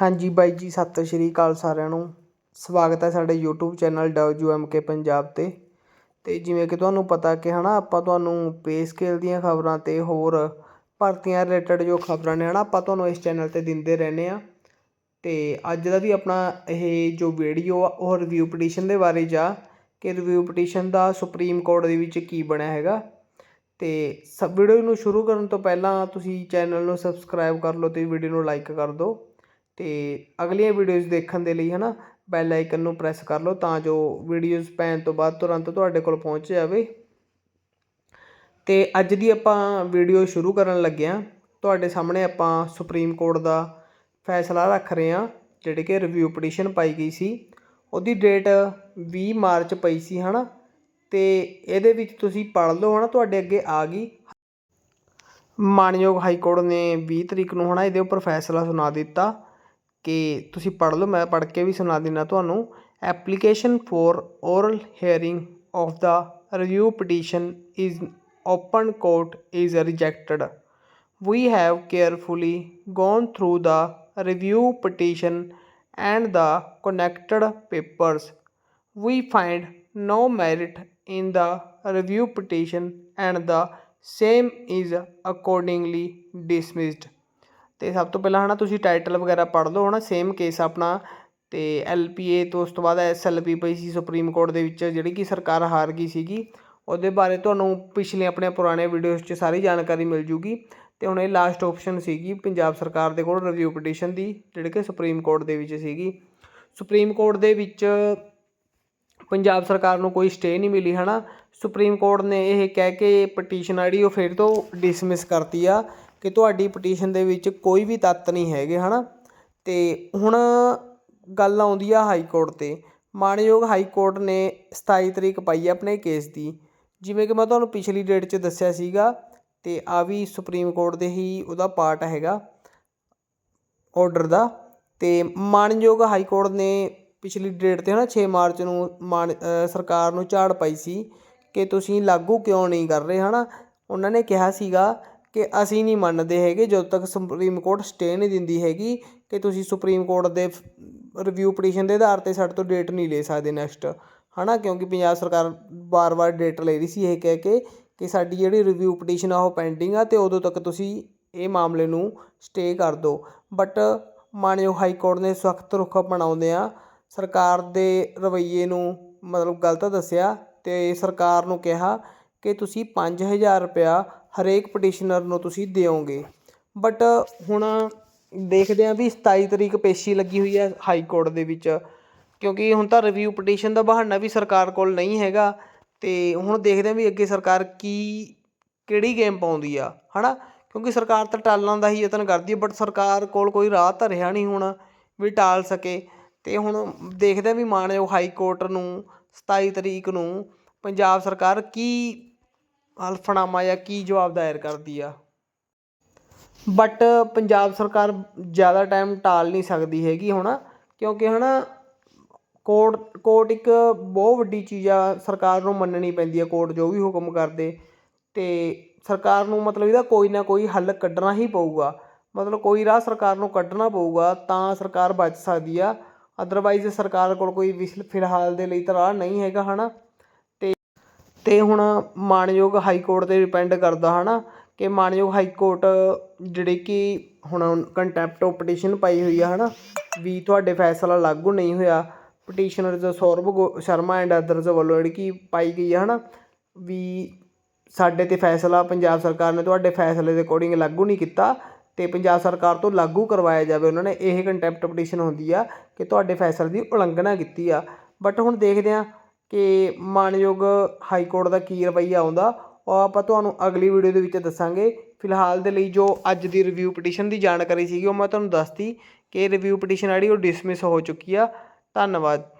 ਹਾਂਜੀ ਬਾਈ ਜੀ, ਸਤਿ ਸ਼੍ਰੀ ਅਕਾਲ ਸਾਰਿਆਂ ਨੂੰ। ਸਵਾਗਤ ਹੈ ਸਾਡੇ YouTube channel W M K Punjab 'ਤੇ। ਤੇ ਜਿਵੇਂ ਕਿ ਤੁਹਾਨੂੰ ਪਤਾ ਕਿ ਹਨਾ, ਆਪਾਂ ਤੁਹਾਨੂੰ ਪੇ ਸਕੇਲ ਦੀਆਂ ਖਬਰਾਂ ਤੇ ਹੋਰ ਭਰਤੀਆਂ ਰਿਲੇਟਡ ਜੋ ਖਬਰਾਂ ਨੇ ਹਨਾ, ਆਪਾਂ ਤੁਹਾਨੂੰ ਇਸ ਚੈਨਲ ਤੇ ਦਿੰਦੇ ਰਹਿੰਦੇ ਆ ਤੇ ਅੱਜ ਦਾ ਵੀ ਆਪਣਾ ਇਹ ਜੋ ਵੀਡੀਓ ਆ, ਉਹ ਰਿਵਿਊ ਪਟੀਸ਼ਨ ਦੇ ਬਾਰੇ ਜਾ ਕਿ ਰਿਵਿਊ ਪਟੀਸ਼ਨ ਦਾ ਸੁਪਰੀਮ ਕੋਰਟ ਦੇ ਵਿੱਚ ਕੀ ਬਣਿਆ ਹੈਗਾ। ਤੇ ਸਭ ਵੀਡੀਓ ਨੂੰ ਸ਼ੁਰੂ ਕਰਨ ਤੋਂ ਪਹਿਲਾਂ ਤੁਸੀਂ ਚੈਨਲ ਨੂੰ ਸਬਸਕ੍ਰਾਈਬ ਕਰ ਲਓ ਤੇ ਵੀਡੀਓ ਨੂੰ ਲਾਈਕ ਕਰ ਦਿਓ। ਅਤੇ ਅਗਲੀਆਂ ਵੀਡੀਓਜ਼ ਦੇਖਣ ਦੇ ਲਈ ਹਨਾ ਬੈਲ ਆਈਕਨ ਨੂੰ ਪ੍ਰੈਸ ਕਰ ਲਓ ਤਾਂ ਜੋ ਵੀਡੀਓਜ਼ ਪੈਣ ਤੋਂ ਬਾਅਦ ਤੁਰੰਤ ਤੁਹਾਡੇ ਕੋਲ ਪਹੁੰਚ ਜਾਵੇ। ਤੇ ਅੱਜ ਦੀ ਆਪਾਂ ਵੀਡੀਓ ਸ਼ੁਰੂ ਕਰਨ ਲੱਗੇ ਹਾਂ। ਤੁਹਾਡੇ ਸਾਹਮਣੇ ਆਪਾਂ ਸੁਪਰੀਮ ਕੋਰਟ ਦਾ ਫੈਸਲਾ ਰੱਖ ਰਹੇ ਹਾਂ, ਜਿਹੜੇ ਕਿ ਰਿਵਿਊ ਪਟੀਸ਼ਨ ਪਾਈ ਗਈ ਸੀ। ਉਹਦੀ ਡੇਟ 20 ਮਾਰਚ ਪਈ ਸੀ ਹਨਾ, ਤੇ ਇਹਦੇ ਵਿੱਚ ਤੁਸੀਂ ਪੜ੍ਹ ਲਓ ਹਨਾ, ਤੁਹਾਡੇ ਅੱਗੇ ਆ ਗਈ। ਮਾਨਯੋਗ ਹਾਈ ਕੋਰਟ ਨੇ 20 ਤਰੀਕ ਨੂੰ ਹਨਾ, ਇਹਦੇ ਉੱਪਰ ਫੈਸਲਾ ਸੁਣਾ ਦਿੱਤਾ। ਕਿ ਤੁਸੀਂ ਪੜ੍ਹ ਲਓ ਮੈਂ ਪੜ੍ਹ ਕੇ ਵੀ ਸੁਣਾ ਦਿੰਦਾ ਤੁਹਾਨੂੰ application for oral hearing of the review petition is open court is rejected we have carefully gone through the review petition and the connected papers we find no merit in the review petition and the same is accordingly dismissed ਅਤੇ ਸਭ ਤੋਂ ਪਹਿਲਾਂ ਹੈ ਨਾ ਤੁਸੀਂ title ਵਗੈਰਾ ਪੜ੍ਹ ਲਓ ਨਾ ਸੇਮ ਕੇਸ ਆਪਣਾ ਅਤੇ ਐੱਲ ਪੀ ਏ ਤੋਂ ਉਸ ਤੋਂ ਬਾਅਦ ਐੱਸ ਐੱਲ ਪੀ ਪਈ ਸੀ ਸੁਪਰੀਮ ਕੋਰਟ ਦੇ ਵਿੱਚ, ਜਿਹੜੀ ਕਿ ਸਰਕਾਰ ਹਾਰ ਗਈ ਸੀਗੀ। ਉਹਦੇ ਬਾਰੇ ਤੁਹਾਨੂੰ ਪਿਛਲੇ ਆਪਣੇ ਪੁਰਾਣੇ ਵੀਡੀਓਜ਼ 'ਚ ਸਾਰੀ ਜਾਣਕਾਰੀ ਮਿਲ ਜੂਗੀ। ਅਤੇ ਹੁਣ ਇਹ ਲਾਸਟ ਆਪਸ਼ਨ ਸੀਗੀ ਪੰਜਾਬ ਸਰਕਾਰ ਦੇ ਕੋਲ ਰਿਵਿਊ ਪਟੀਸ਼ਨ ਦੀ, ਜਿਹੜੀ ਕਿ ਸੁਪਰੀਮ ਕੋਰਟ ਦੇ ਵਿੱਚ ਸੀਗੀ। ਸੁਪਰੀਮ ਕੋਰਟ ਦੇ ਵਿੱਚ ਪੰਜਾਬ ਸਰਕਾਰ ਨੂੰ ਕੋਈ ਸਟੇ ਨਹੀਂ ਮਿਲੀ ਹੈ ਨਾ ਸੁਪਰੀਮ ਕੋਰਟ ਨੇ ਇਹ ਕਹਿ ਕੇ ਪਟੀਸ਼ਨ ਆੜੀ ਉਹ ਫਿਰ ਤੋਂ ਡਿਸਮਿਸ ਕਰਤੀ ਆ। ਕਿ ਤੁਹਾਡੀ ਪਟੀਸ਼ਨ ਦੇ ਵਿੱਚ ਕੋਈ ਵੀ ਤੱਤ ਨਹੀਂ ਹੈਗੇ ਹੈ ਨਾ ਅਤੇ ਹੁਣ ਗੱਲ ਆਉਂਦੀ ਆ ਹਾਈ ਕੋਰਟ ਤੇ। ਮਾਣਯੋਗ ਹਾਈ ਕੋਰਟ ਨੇ 27 ਤਰੀਕ ਪਾਈ ਆ ਆਪਣੇ ਕੇਸ ਦੀ। ਜਿਵੇਂ ਕਿ ਮੈਂ ਤੁਹਾਨੂੰ ਪਿਛਲੀ ਡੇਟ 'ਚ ਦੱਸਿਆ ਸੀਗਾ, ਤੇ ਆ ਵੀ ਸੁਪਰੀਮ ਕੋਰਟ ਦੇ ਹੀ ਉਹਦਾ ਪਾਰਟ ਹੈਗਾ ਆਰਡਰ ਦਾ। ਤੇ ਮਾਨਯੋਗ ਹਾਈ ਕੋਰਟ ਨੇ ਪਿਛਲੀ ਡੇਟ ਤੇ ਹਨਾ 6 ਮਾਰਚ ਨੂੰ ਮਾਨ ਸਰਕਾਰ ਨੂੰ ਝਾੜ ਪਾਈ ਸੀ ਕਿ ਤੁਸੀਂ ਲਾਗੂ ਕਿਉਂ ਨਹੀਂ ਕਰ ਰਹੇ, ਹਨਾ? ਉਹਨਾਂ ਨੇ ਕਿਹਾ ਸੀਗਾ ਕਿ ਅਸੀਂ ਨਹੀਂ ਮੰਨਦੇ ਹੈਗੇ, ਜਦੋਂ ਤੱਕ ਸੁਪਰੀਮ ਕੋਰਟ ਸਟੇ ਨਹੀਂ ਦਿੰਦੀ ਹੈਗੀ ਕਿ ਤੁਸੀਂ ਸੁਪਰੀਮ ਕੋਰਟ ਦੇ ਰਿਵਿਊ ਪਟੀਸ਼ਨ ਦੇ ਆਧਾਰ ਤੇ ਸਾਡੇ ਤੋਂ ਡੇਟ ਨਹੀਂ ਲੈ ਸਕਦੇ ਨੈਕਸਟ ਹਨਾ? ਕਿਉਂਕਿ ਪੰਜਾਬ ਸਰਕਾਰ ਬਾਰ-ਬਾਰ ਡੇਟ ਲੈ ਰਹੀ ਸੀ ਇਹ ਕਹਿ ਕੇ ਕਿ ਸਾਡੀ ਜਿਹੜੀ ਰਿਵਿਊ ਪਟੀਸ਼ਨ ਆ ਉਹ ਪੈਂਡਿੰਗ ਆ ਤੇ ਉਦੋਂ ਤੱਕ ਤੁਸੀਂ ਇਹ ਮਾਮਲੇ ਨੂੰ ਸਟੇ ਕਰ ਦਿਓ। ਬਟ ਮਾਨਯੋਗ ਹਾਈ ਕੋਰਟ ਨੇ ਸਖਤ ਰੁਖ ਅਪਣਾਉਂਦੇ ਆ ਸਰਕਾਰ ਦੇ ਰਵੱਈਏ ਨੂੰ ਮਤਲਬ ਗਲਤ ਦੱਸਿਆ ਤੇ ਸਰਕਾਰ ਨੂੰ ਕਿਹਾ ਕਿ ਤੁਸੀਂ 5000 ਰੁਪਇਆ ਹਰੇਕ ਪਟੀਸ਼ਨਰ ਨੂੰ ਤੁਸੀਂ ਦਿਓਗੇ। ਬਟ ਹੁਣ ਦੇਖਦੇ ਹਾਂ ਵੀ 27 ਤਰੀਕ ਪੇਸ਼ੀ ਲੱਗੀ ਹੋਈ ਹੈ ਹਾਈ ਕੋਰਟ ਦੇ ਵਿੱਚ। ਕਿਉਂਕਿ ਹੁਣ ਤਾਂ ਰਿਵਿਊ ਪਟੀਸ਼ਨ ਦਾ ਬਹਾਨਾ ਵੀ ਸਰਕਾਰ ਕੋਲ ਨਹੀਂ ਹੈਗਾ। ਤੇ ਹੁਣ ਦੇਖਦੇ ਹਾਂ ਵੀ ਅੱਗੇ ਸਰਕਾਰ ਕੀ, ਕਿਹੜੀ ਗੇਮ ਪਾਉਂਦੀ ਆ, ਹਨਾ? ਕਿਉਂਕਿ ਸਰਕਾਰ ਤਾਂ ਟਾਲਣ ਦਾ ਹੀ ਯਤਨ ਕਰਦੀ ਹੈ ਬਟ ਸਰਕਾਰ ਕੋਲ ਕੋਈ ਰਾਹ ਤਾਂ ਰਿਹਾ ਨਹੀਂ ਹੁਣ ਵੀ ਟਾਲ ਸਕੇ। ਤੇ ਹੁਣ ਦੇਖਦੇ ਆ ਵੀ ਮਾਨਯੋਗ ਹਾਈ ਕੋਰਟ ਨੂੰ 27 ਤਰੀਕ ਨੂੰ ਪੰਜਾਬ ਸਰਕਾਰ ਕੀ ਹਲਫਨਾਮਾ ਜਾਂ ਕੀ ਜਵਾਬ ਦਾਇਰ ਕਰਦੀ ਆ? ਬਟ ਪੰਜਾਬ ਸਰਕਾਰ ਜ਼ਿਆਦਾ ਟਾਈਮ ਟਾਲ ਨਹੀਂ ਸਕਦੀ ਹੈਗੀ ਹੁਣ, ਕਿਉਂਕਿ ਹਨਾ ਕੋਰਟ ਕੋਰਟ ਇੱਕ ਬਹੁਤ ਵੱਡੀ ਚੀਜ਼ ਆ, ਸਰਕਾਰ ਨੂੰ ਮੰਨਣੀ ਪੈਂਦੀ ਆ ਕੋਰਟ ਜੋ ਵੀ ਹੁਕਮ ਕਰਦੇ। ਤੇ ਸਰਕਾਰ ਨੂੰ ਮਤਲਬ ਇਹਦਾ ਕੋਈ ਨਾ ਕੋਈ ਹੱਲ ਕੱਢਣਾ ਹੀ ਪਊਗਾ। ਮਤਲਬ ਕੋਈ ਰਾਹ ਸਰਕਾਰ ਨੂੰ ਕੱਢਣਾ ਪਊਗਾ, ਤਾਂ ਸਰਕਾਰ ਬਚ ਸਕਦੀ ਆ। ਅਦਰਵਾਈਜ਼ ਸਰਕਾਰ ਕੋਲ ਕੋਈ ਵਿਸ- ਫਿਲਹਾਲ ਦੇ ਲਈ ਤਾਂ ਰਾਹ ਨਹੀਂ ਹੈਗਾ ਹਨਾ। ਤੇ ਅਤੇ ਹੁਣ ਮਾਣਯੋਗ ਹਾਈ ਕੋਰਟ ਤੇ ਡਿਪੈਂਡ ਕਰਦਾ ਹੈ ਨਾ ਕਿ ਮਾਨਯੋਗ ਹਾਈ ਕੋਰਟ ਜਿਹੜੀ ਕਿ ਹੁਣ ਕੰਟੈਂਪਟ ਆਫ ਪਟੀਸ਼ਨ ਪਾਈ ਹੋਈ ਆ ਹੈ ਨਾ ਵੀ ਤੁਹਾਡੇ ਫੈਸਲਾ ਲਾਗੂ ਨਹੀਂ ਹੋਇਆ ਪਟੀਸ਼ਨਰਜ਼ ਸੌਰਵ ਗੋ- ਸ਼ਰਮਾ ਐਂਡ ਅਦਰਜ਼ ਵੱਲੋਂ ਜਿਹੜੀ ਕਿ ਪਾਈ ਗਈ ਆ ਨਾ ਵੀ ਸਾਡੇ ਤੇ ਫੈਸਲਾ ਪੰਜਾਬ ਸਰਕਾਰ ਨੇ ਤੁਹਾਡੇ ਫੈਸਲੇ ਦੇ ਅਕੋਰਡਿੰਗ ਲਾਗੂ ਨਹੀਂ ਕੀਤਾ ਅਤੇ ਪੰਜਾਬ ਸਰਕਾਰ ਤੋਂ ਲਾਗੂ ਕਰਵਾਇਆ ਜਾਵੇ ਉਹਨਾਂ ਨੇ, ਇਹ ਕੰਟੈਂਪਟ ਪਟੀਸ਼ਨ ਹੁੰਦੀ ਆ ਕਿ ਤੁਹਾਡੇ ਫੈਸਲੇ ਦੀ ਉਲੰਘਣਾ ਕੀਤੀ ਆ। ਬਟ ਹੁਣ ਦੇਖਦੇ ਹਾਂ ਕਿ ਮਾਨਯੋਗ ਹਾਈ ਕੋਰਟ ਦਾ ਕੀ ਰਵੱਈਆ ਆਉਂਦਾ, ਉਹ ਆਪਾਂ ਤੁਹਾਨੂੰ ਅਗਲੀ ਵੀਡੀਓ ਦੇ ਵਿੱਚ ਦੱਸਾਂਗੇ। ਫਿਲਹਾਲ ਦੇ ਲਈ ਜੋ ਅੱਜ ਦੀ ਰਿਵਿਊ ਪਟੀਸ਼ਨ ਦੀ ਜਾਣਕਾਰੀ ਸੀਗੀ, ਉਹ ਮੈਂ ਤੁਹਾਨੂੰ ਦੱਸਤੀ ਕਿ ਰਿਵਿਊ ਪਟੀਸ਼ਨ ਜਿਹੜੀ ਉਹ ਡਿਸਮਿਸ ਹੋ ਚੁੱਕੀ ਆ। ਧੰਨਵਾਦ।